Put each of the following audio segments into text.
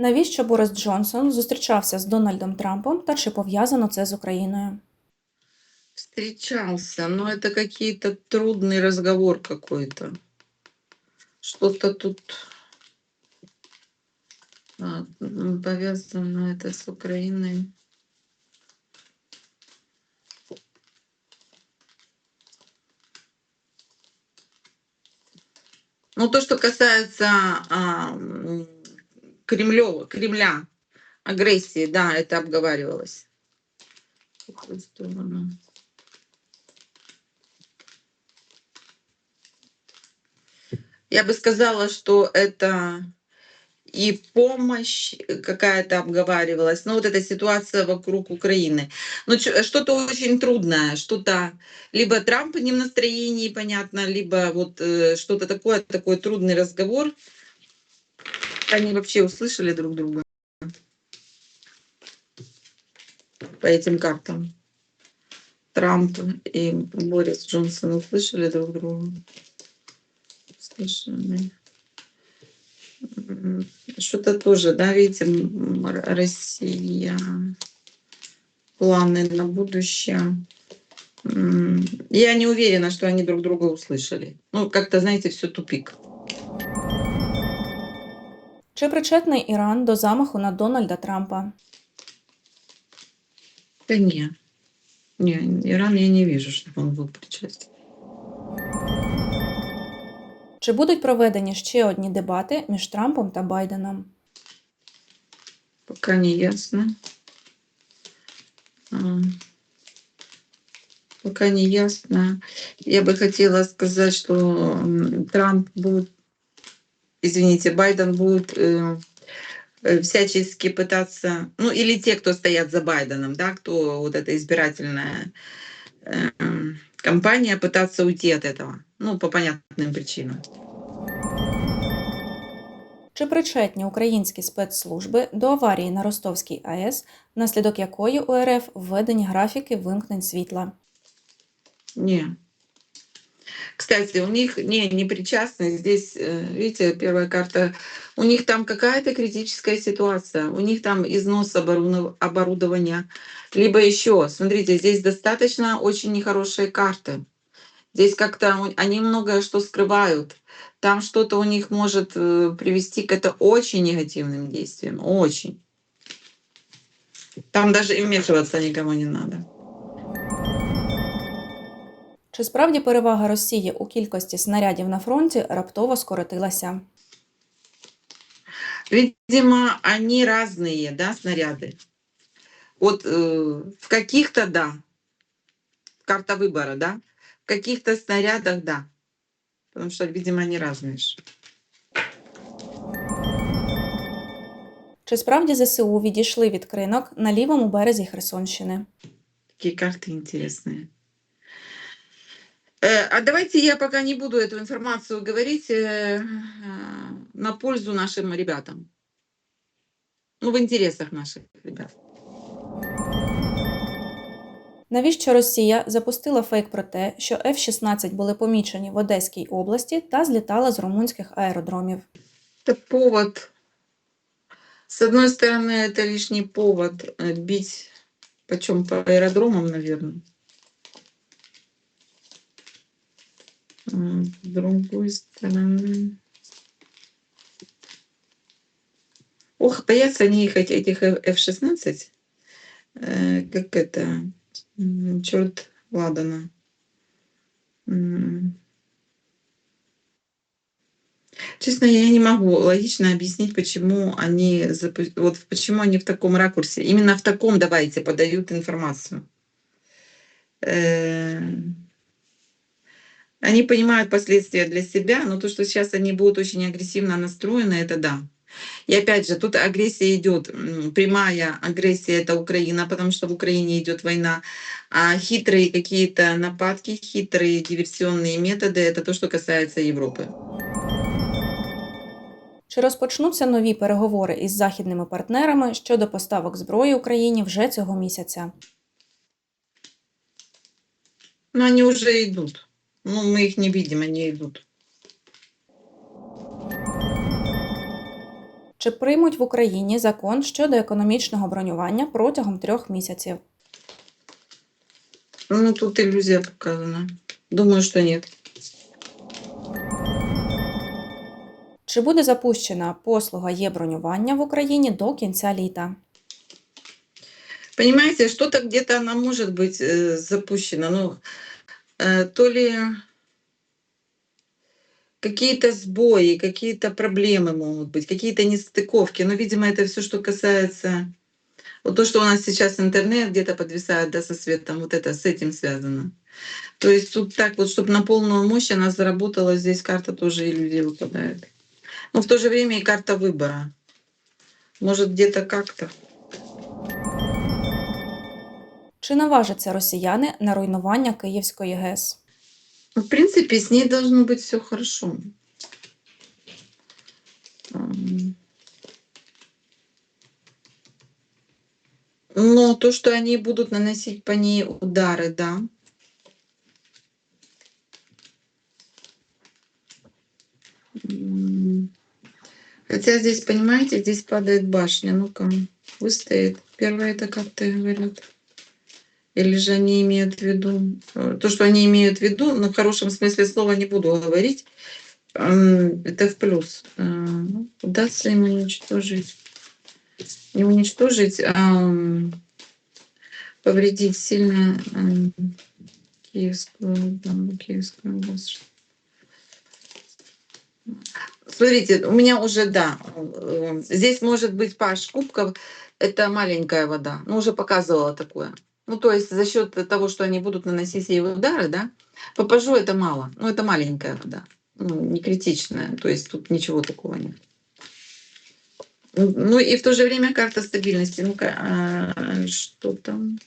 Навіщо Борис Джонсон зустрічався з Дональдом Трампом та чи пов'язано це з Україною? Встречался, но это какие-то трудный разговор какой-то. Что-то тут а, м, повязано это с Украиной. Ну, то, что касается а, м, Кремлева, Кремля, агрессии, да, это обговаривалось. Я бы сказала, что это и помощь какая-то обговаривалась, ну вот эта ситуация вокруг Украины. Ну что-то очень трудное, что-то либо Трамп не в настроении, понятно, либо вот э, что-то такое, такой трудный разговор. Они вообще услышали друг друга по этим картам. Трамп и Борис Джонсон услышали друг друга. Слышали. М, Что-то тоже, да, видите, Россия, планы на будущее. М, Я не уверена, что они друг друга услышали. Ну, как-то, знаете, все тупик. Чи причетний Іран до замаху на Дональда Трампа? Да не. Не, Иран я не вижу, чтобы он был причастен. Чи будуть проведені ще одні дебати між Трампом та Байденом? Пока не ясно. А, Пока не ясно. Я бы хотела сказать, что м, Трамп будет, извините, Байден будет э, э, всячески пытаться, ну или те, кто стоят за Байденом, да, кто вот эта избирательная э, м, кампания, пытаться уйти от этого, ну по понятным причинам. Чи причетні українські спецслужби до аварії на Ростовській АЕС, внаслідок якої у РФ введені графіки вимкнень світла? Не. Кстати, у них не, не причастны. Здесь, э, видите, первая карта. У них там какая-то критическая ситуация. У них там износ оборудования. Либо еще, смотрите, здесь достаточно очень нехорошие карты. Здесь как-то они многое что скрывают. Там что-то у них может э, привести к это очень негативным действиям. Очень. Там даже и вмешиваться никому не надо. Чи справді перевага Росії у кількості снарядів на фронті раптово скоротилася? Видимо, они разные, да, снаряды. Вот э, в каких-то да, карта выбора, да, в каких-то снарядах да, потому что, видимо, они разные. ж. Чи справді ЗСУ відійшли від кринок на лівому березі Херсонщини? Такие карты интересные. Э, а давайте я пока не буду эту информацию говорить э, э, на пользу нашим ребятам. Ну, в интересах наших ребят. Навіщо Росія запустила фейк про те, що F-16 були помічені в Одеській області та злітали з румунських аеродромів? Это повод. С одной стороны, это лишний повод э, бить, почем по аэродромам, наверное. С другой стороны... Ох, боятся они их, эти- этих F-16, э, как это, черт Ладана. Честно, я не могу логично объяснить, почему они, вот почему они в таком ракурсе, именно в таком, давайте, подают информацию. Э, Они понимают последствия для себя, но то, что сейчас они будут очень агрессивно настроены, это да. И опять же, тут агрессия идет, м, прямая агрессия это Украина, потому что в Украине идет война, а хитрые какие-то нападки, хитрые диверсионные методы, это то, что касается Европы. Чи розпочнуться нові переговори із західними партнерами щодо поставок зброї Україні вже цього місяця? Но они уже идут. Ну, мы их не видим, они идут. Чи приймуть в Україні закон щодо економічного бронювання протягом трьох місяців? Ну, тут иллюзия показана. Думаю, что нет. Чи буде запущена послуга є-бронювання в Україні до кінця літа? Понимаете, что-то где-то она может быть э, запущена. Ну, э, то ли какие-то сбои, какие-то проблемы могут быть, какие-то нестыковки. Но, видимо, это все, что касается... Вот то, что у нас сейчас интернет где-то подвисает, да, со светом, вот это с этим связано. То есть тут так вот, чтобы на полную мощь она заработала, здесь карта тоже иллюзия выпадает. Но в то же время и карта выбора. Может, где-то как-то. Чи наважаться росіяни на руйнування Київської ГЕС? Ну, В принципе, с ней должно быть все хорошо. Ам. Но то, что они будут наносить по ней удары, да. М. Хотя здесь, понимаете, здесь падает башня. Ну-ка, выстоит. Первое это как-то говорят. Или же они имеют в виду... э, То, что они имеют в виду, но в хорошем смысле слова не буду говорить, это в плюс. Э, Удастся им уничтожить. Не уничтожить, а повредить сильно Киевскую, там, Киевскую область. Смотрите, у меня уже, да, э, здесь может быть паш кубков, это маленькая вода, ну уже показывала такое. Ну то есть за счет того, что они будут наносить ей удары, да, по пажу это мало, ну это маленькая вода, ну не критичная, то есть тут ничего такого нет. Ну ну и в то же время карта стабильности. Ну-ка, а, что там?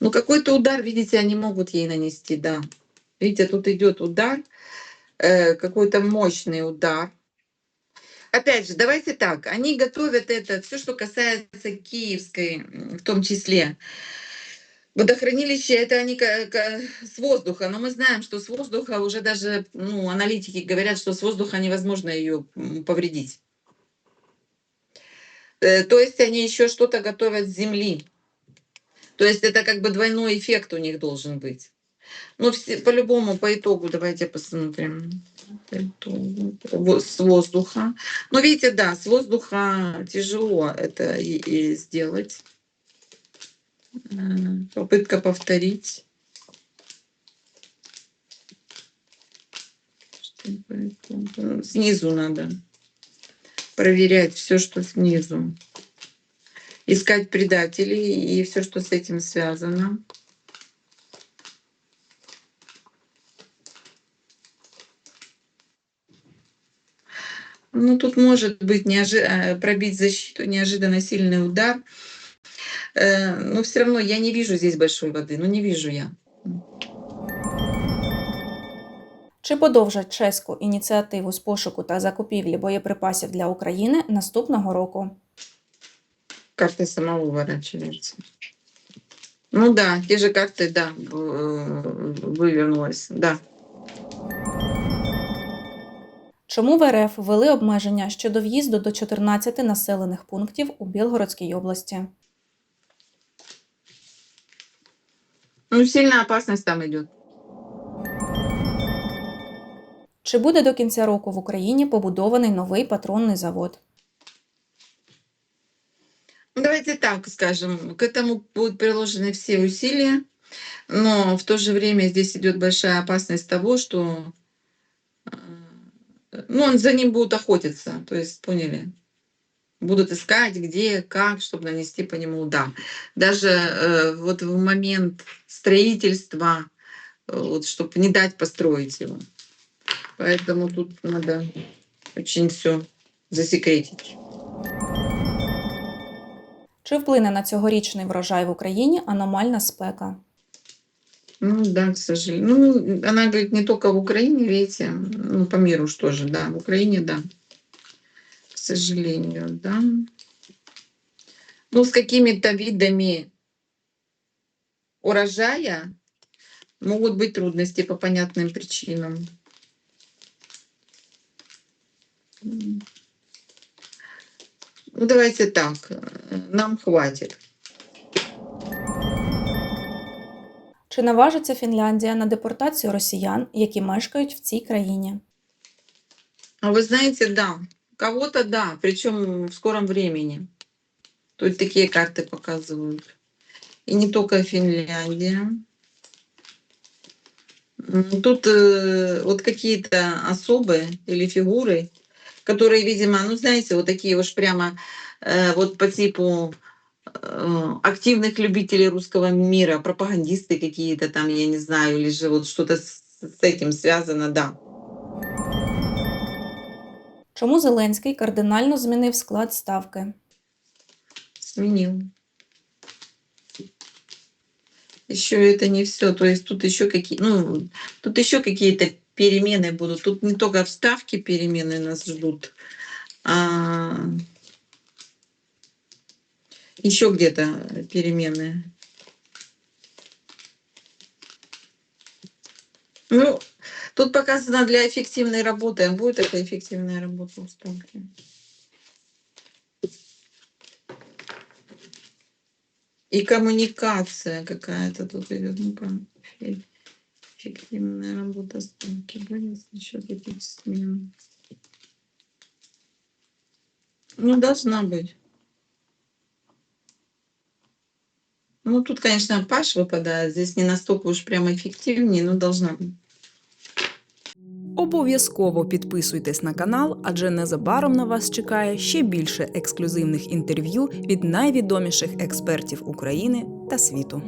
Ну, какой-то удар, видите, они могут ей нанести, да. Видите, тут идет удар, э, какой-то мощный удар. Опять же, давайте так, они готовят это, все, что касается Киевской, в том числе. Водохранилище это они с воздуха, но мы знаем, что с воздуха уже даже ну, аналитики говорят, что с воздуха невозможно ее повредить. Э, То есть они еще что-то готовят с земли. То есть это как бы двойной эффект у них должен быть. Ну, все- по-любому, по итогу, давайте посмотрим. С воздуха. Ну, видите, да, с воздуха тяжело это и, и сделать. М, Попытка повторить. Снизу надо проверять все, что снизу. Искать предателей и все, что с этим связано. Ну, тут может быть неожи- э, пробить защиту, неожиданно сильный удар. Э, Но все равно я не вижу здесь большой воды. Ну, не вижу я. Чи подовжать чеську ініціативу з пошуку та закупівлі боєприпасів для України наступного року? Карта сама уворачивается. Ну да, те же карты, да, в- вывернулась, да. Чому в РФ ввели обмеження щодо в'їзду до 14 населених пунктів у Білгородській області? Ну, сильная опасность там идет. Чи буде до кінця року в Україні побудований новий патронний завод? Ну, давайте так скажем, к этому будут приложены все усилия, но в то же время здесь идет большая опасность того, что э, ну, он за ним будут охотиться, то есть, поняли? Будут искать, где, как, чтобы нанести по нему удар. Даже э, вот в момент строительства, э, вот, чтобы не дать построить его. Поэтому тут надо очень все засекретить. Чи вплине на цьогорічний врожай в Україні аномальна спека? Ну да, к сожалению. Ну, она говорит, не только в Украине, видите, ну, по миру что же, да, в Украине, да. К сожалению, да. Ну, с какими-то видами урожая, Могут быть трудности по понятным причинам. Ну, давайте так, э, нам хватит. Чи наважиться Фінляндія на депортацію росіян, які мешкають в цій країні? А вы знаете, да, кого-то да, причем в скором времени. Тут такие карты показывают. И не только Финляндия. М, Тут э, вот какие-то особы или фигуры, которые, видимо, ну знаете, вот такие уж прямо э, вот по типу э, активных любителей русского мира, пропагандисты какие-то там, я не знаю, или же вот что-то с с этим связано, да. Чому Зеленський кардинально змінив склад ставки? Сменил. Еще это не все. То есть тут еще какие, ну, тут еще какие-то перемены будут. Тут не только в ставке перемены нас ждут, а еще где-то перемены. Ну, тут показано для эффективной работы. Будет это эффективная работа в ставке? И коммуникация какая-то тут идет. Эффе- эффективная работа ставки. Будет за счет этих смен. Ну, должна быть. Ну, тут, конечно, Паш выпадает. Здесь не настолько уж прямо эффективнее, но должна быть. Обов'язково підписуйтесь на канал, адже незабаром на вас чекає ще більше ексклюзивних інтерв'ю від найвідоміших експертів України та світу.